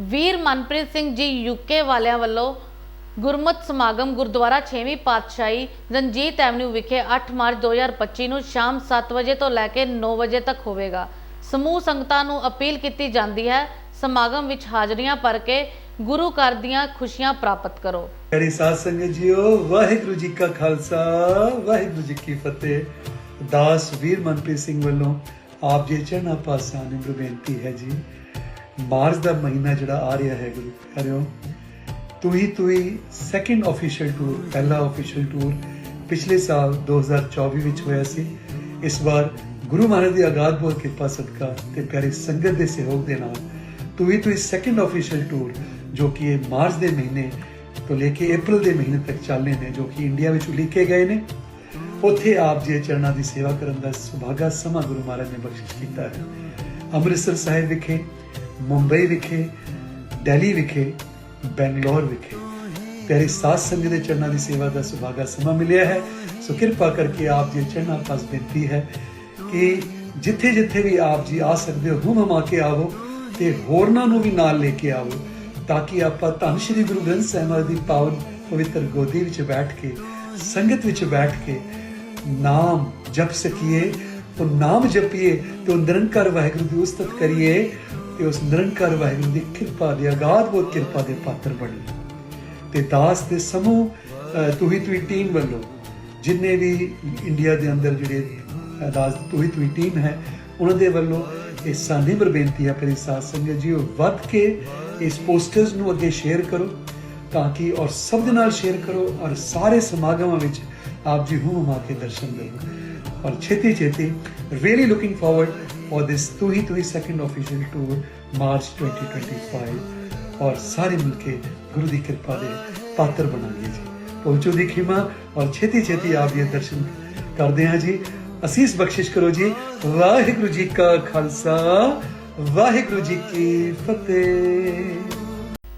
ਵੀਰ Manpreet Singh ji UK ਵਾਲਿਆਂ ਵੱਲੋਂ ਗੁਰਮਤਿ ਸਮਾਗਮ ਗੁਰਦੁਆਰਾ 6ਵੀਂ ਪਾਤਸ਼ਾਹੀ ਰਣਜੀਤ ਐਵਨਿਊ ਵਿਖੇ 8 ਮਾਰਚ 2025 ਨੂੰ ਸ਼ਾਮ 7 ਵਜੇ ਤੋਂ ਲੈ ਕੇ 9 ਵਜੇ ਤੱਕ ਹੋਵੇਗਾ। ਸਮੂਹ ਸੰਗਤਾਂ ਨੂੰ ਅਪੀਲ ਕੀਤੀ ਜਾਂਦੀ ਹੈ, ਸਮਾਗਮ ਵਿੱਚ ਹਾਜ਼ਰੀਆਂ ਭਰ ਕੇ ਗੁਰੂ ਘਰ ਦੀਆਂ ਖੁਸ਼ੀਆਂ ਪ੍ਰਾਪਤ ਕਰੋ। ਪਿਆਰੀ ਸਾਧ ਸੰਗਤ ਜੀਓ, ਵਾਹਿਗੁਰੂ ਜੀ ਕਾ ਖਾਲਸਾ, ਵਾਹਿਗੁਰੂ ਜੀ ਕੀ ਫਤਿਹ। ਦਾਸ ਵੀਰ ਮਨਪ੍ਰੀਤ ਸਿੰਘ ਵੱਲੋਂ ਆਪ ਜੀ ਚਰਨਾਂ ਪਾਸਾਂ ਨਿਮਰ ਬੇਨਤੀ ਹੈ ਜੀ ਮਾਰਚ ਦਾ ਮਹੀਨਾ ਜਿਹੜਾ ਆ ਰਿਹਾ ਹੈ ਗੁਰੂ ਪਿਆਰਿਓ ਤੁਹੀ ਤੁਹੀ ਸੈਕਿੰਡ ਆਫੀਸ਼ੀਅਲ ਟੂਰ ਪਹਿਲਾ ਆਫੀਸ਼ੀਅਲ ਟੂਰ ਪਿਛਲੇ ਸਾਲ 2024 ਵਿੱਚ ਹੋਇਆ ਸੀ। ਇਸ ਵਾਰ ਗੁਰੂ ਮਹਾਰਾਜ ਦੀ ਅਗਾਧ ਬਹੁਤ ਕਿਰਪਾ ਸਦਕਾ ਤੇ ਪਿਆਰੀ ਸੰਗਤ ਦੇ ਸਹਿਯੋਗ ਦੇ ਨਾਲ ਤੁਹੀ ਤੁਹੀ ਸੈਕਿੰਡ ਆਫੀਸ਼ੀਅਲ ਟੂਰ ਜੋ ਕਿ ਇਹ ਮਾਰਚ ਦੇ ਮਹੀਨੇ ਤੋਂ ਲੈ ਕੇ April ਦੇ ਮਹੀਨੇ ਤੱਕ ਚੱਲਨੇ ਨੇ, ਜੋ ਕਿ ਇੰਡੀਆ ਵਿੱਚ ਉਲੀਕੇ ਗਏ ਨੇ। ਉੱਥੇ ਆਪ ਜੀ ਚਰਨਾਂ ਦੀ ਸੇਵਾ ਕਰਨ ਦਾ ਸੁਭਾਗਾ ਸਮਾਂ ਗੁਰੂ ਮਹਾਰਾਜ ਨੇ ਬਖਸ਼ਿਸ਼ ਕੀਤਾ ਹੈ। ਅੰਮ੍ਰਿਤਸਰ ਸਾਹਿਬ ਵਿਖੇ ਮੁੰਬਈ ਵਿਖੇ, ਦਿੱਲੀ ਵਿਖੇ, ਬੈਂਗਲੌਰ ਵਿਖੇ। ਪਿਆਰੀ ਸਾਧ ਸੰਗਤ ਦੇ ਚਰਨਾਂ ਦੀ ਸੇਵਾ ਦਾ ਸੁਭਾਗਾ ਸਮਾਂ ਮਿਲਿਆ ਹੈ। ਸੋ ਕਿਰਪਾ ਕਰਕੇ ਆਪ ਜੀ ਚਰਨਾਂ ਪਾਸ ਬੇਨਤੀ ਹੈ ਕਿ ਜਿੱਥੇ ਜਿੱਥੇ ਵੀ ਆਪ ਜੀ ਆ ਸਕਦੇ ਹੋ ਹੁਮ ਹਮਾ ਕੇ ਆਵੋ ਤੇ ਹੋਰਨਾਂ ਨੂੰ ਵੀ ਨਾਲ ਲੈ ਕੇ ਆਵੋ ਤਾਂ ਕਿ ਆਪਾਂ ਧੰਨ ਸ਼੍ਰੀ ਗੁਰੂ ਗ੍ਰੰਥ ਸਾਹਿਬ ਦੀ ਪਾਵਨ ਪਵਿੱਤਰ ਗੋਦੀ ਵਿੱਚ ਬੈਠ ਕੇ, ਸੰਗਤ ਵਿੱਚ ਬੈਠ ਕੇ ਨਾਮ ਜਪ ਸਕੀਏ, ਉਹ ਨਾਮ ਜਪੀਏ ਤੇ ਉਹ ਨਿਰੰਕਾਰ ਵਾਹਿਗੁਰੂ ਦੀ ਉਸਤਤ ਕਰੀਏ। ਤੇ ਉਸ ਨਿਰੰਕਾਰ ਵਾਹਿਗੁਰੂ ਦੀ ਕਿਰਪਾ ਦੀ ਅਗਾਧ ਬਹੁਤ ਕਿਰਪਾ ਦੇ ਪਾਤਰ ਬਣੀਏ ਤੇ ਦਾਸ ਦੇ ਸਮੂਹ ਤੁਹੀ ਤੁਹੀ ਟੀਮ ਵੱਲੋਂ ਜਿੰਨੇ ਵੀ ਇੰਡੀਆ ਦੇ ਅੰਦਰ ਜਿਹੜੇ ਅਹ, ਦਾਸ ਤੁਹੀ ਤੁਹੀ ਟੀਮ ਹੈ ਉਹਨਾਂ ਦੇ ਵੱਲੋਂ ਇਹ ਸਾਡੀ ਬੇਨਤੀ ਹੈ ਪਿਆਰੀ ਸਾਧ ਸੰਗਤ ਜੀ ਉਹ ਵੱਧ ਕੇ ਇਸ ਪੋਸਟਰਸ ਨੂੰ ਅੱਗੇ ਸ਼ੇਅਰ ਕਰੋ ਤਾਂ ਕਿ ਔਰ ਸਭ ਦੇ ਨਾਲ ਸ਼ੇਅਰ ਕਰੋ ਔਰ ਸਾਰੇ ਸਮਾਗਮਾਂ ਵਿੱਚ ਆਪ ਜੀ ਹੂੰ ਮਾ ਕੇ ਦਰਸ਼ਨ ਦਿਓ ਔਰ ਛੇਤੀ ਛੇਤੀ really looking forward for this ਤੁਹੀ ਆਫੀਸ਼ੀਅਲ ਟੂਰ ਮਾਰਚ 2025 ਔਰ ਸਾਰੇ ਮਿਲ ਕੇ ਗੁਰੂ ਦੀ ਕਿਰਪਾ ਦੇ ਪਾਤਰ ਬਣਾਂਗੇ ਜੀ ਪਹੁੰਚੋ ਦੀ ਖਿਮਾ ਔਰ ਛੇਤੀ ਛੇਤੀ ਆਪ ਜੀ ਦਰਸ਼ਨ ਕਰਦੇ ਹਾਂ ਜੀ ਅਸੀਸ ਬਖਸ਼ਿਸ਼ ਕਰੋ ਜੀ ਵਾਹਿਗੁਰੂ ਜੀ ਕਾ ਖਾਲਸਾ ਵਾਹਿਗੁਰੂ ਜੀ ਕੀ ਫਤਿਹ